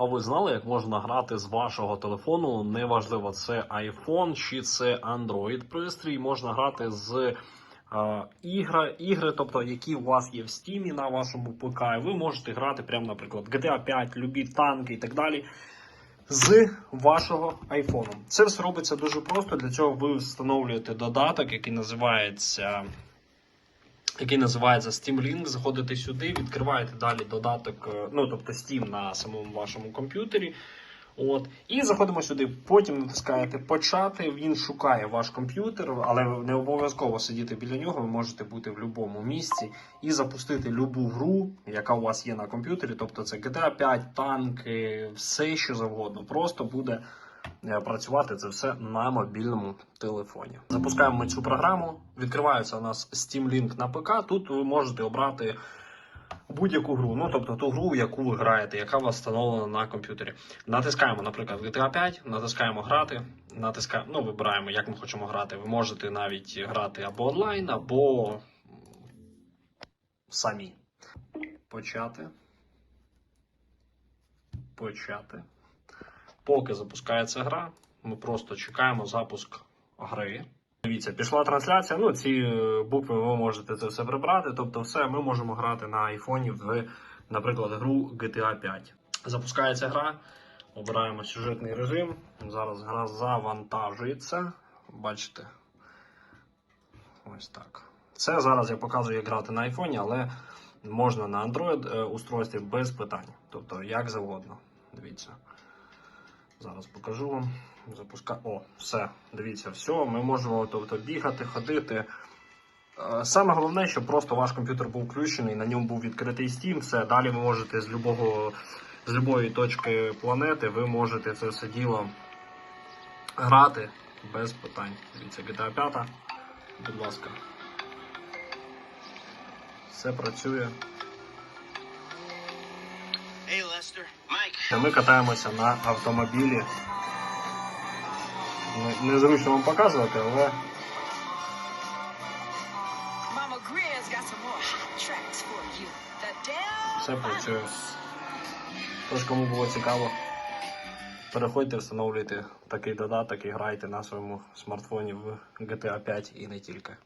А ви знали, як можна грати з вашого телефону? Неважливо, це iPhone чи це Android пристрій. Можна грати з е, ігри, ігри, тобто які у вас є в Steam на вашому ПК. І ви можете грати прямо, наприклад, GTA 5, любі танки і так далі. З вашого айфону. Це все робиться дуже просто. Для цього ви встановлюєте додаток, який називається який називається Steam Link. Заходите сюди, відкриваєте далі додаток, е, ну тобто Steam на самому вашому комп'ютері. От, і заходимо сюди. Потім натискаєте почати. Він шукає ваш комп'ютер, але не обов'язково сидіти біля нього. Ви можете бути в будь-якому місці і запустити любу гру, яка у вас є на комп'ютері. Тобто це GTA 5, танки, все що завгодно. Просто буде працювати це все на мобільному телефоні. Запускаємо цю програму. Відкривається у нас Steam Link на ПК. Тут ви можете обрати будь-яку гру, ну тобто ту гру, яку ви граєте, яка у вас встановлена на комп'ютері. Натискаємо, наприклад, GTA 5, натискаємо грати, натискаємо, ну, вибираємо, як ми хочемо грати. Ви можете навіть грати або онлайн, або самі. Почати. Почати. Поки запускається гра, ми просто чекаємо запуск гри. Дивіться, пішла трансляція. Ну, ці е, букви ви можете це все прибрати. Тобто, все ми можемо грати на айфоні в, наприклад, гру GTA 5. Запускається гра, обираємо сюжетний режим. Зараз гра завантажується. Бачите? Ось так. Це зараз я показую, як грати на айфоні, але можна на Android е, устройстві без питань. Тобто, як завгодно. Дивіться. Зараз покажу вам. Запуска... О, все, дивіться, все, ми можемо тобто, бігати, ходити. Е, Саме головне, щоб просто ваш комп'ютер був включений, на ньому був відкритий Steam. Все, далі ви можете з любого, з любої точки планети, ви можете це все діло грати без питань. Дивіться, GTA 5, будь ласка. Все працює. Ми катаємося на автомобілі. Не- Незручно вам показувати, але все працює. Тож, кому було цікаво, переходьте, встановлюйте такий додаток і грайте на своєму смартфоні в GTA 5 і не тільки.